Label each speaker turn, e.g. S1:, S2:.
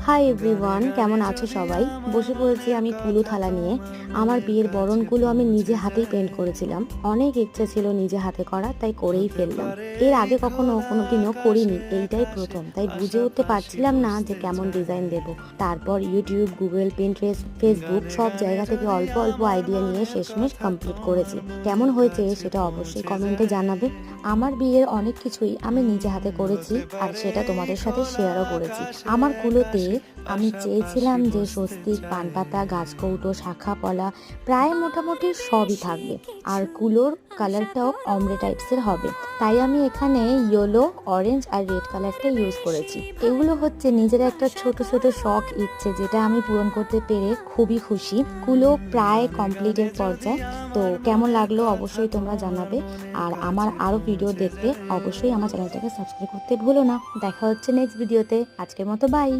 S1: Hi everyone কেমন আছো সবাই? বসে পড়েছি আমি কুলু থালা নিয়ে। আমার বিয়ের বরণগুলো আমি নিজে হাতেই পেন্ট করেছিলাম। অনেক ইচ্ছা ছিল নিজে হাতে করা, তাই করেই ফেললাম। এর আগে কখনো কোনোদিনও করিনি, এইটাই প্রথম। তাই বুঝে উঠতে পারছিলাম না যে কেমন ডিজাইন দেব। তারপর ইউটিউব গুগল পিন্টারেস্ট ফেসবুক সব জায়গা থেকে অল্প অল্প আইডিয়া নিয়ে শেষমেশ কমপ্লিট করেছি। কেমন হয়েছে সেটা অবশ্যই কমেন্টে জানাবে। আমার বিয়ের অনেক কিছুই আমি নিজে হাতে করেছি আর সেটা তোমাদের সাথে শেয়ারও করেছি। আমার কুলোতে Okay. আমি চেয়েছিলাম যে স্বস্তিক পানপাতা গাছকৌটো শাখা পলা প্রায় মোটামুটি সবই থাকবে। আর কুলোর কালারটাও অমরে টাইপসের হবে। তাই আমি এখানে ইয়েলো অরেঞ্জ আর রেড কালারটা ইউজ করেছি। এগুলো হচ্ছে নিজের একটা ছোট ছোট শখ ইচ্ছে যেটা আমি পূরণ করতে পেরে খুবই খুশি। কুলো প্রায় কমপ্লিটের পর্যায়ে। তো কেমন লাগল অবশ্যই তোমরা জানাবে। আর আমার আরও ভিডিও দেখতে অবশ্যই আমার চ্যানেলটাকে সাবস্ক্রাইব করতে ভুলো না। দেখা হচ্ছে নেক্সট ভিডিওতে আজকের মতো বাই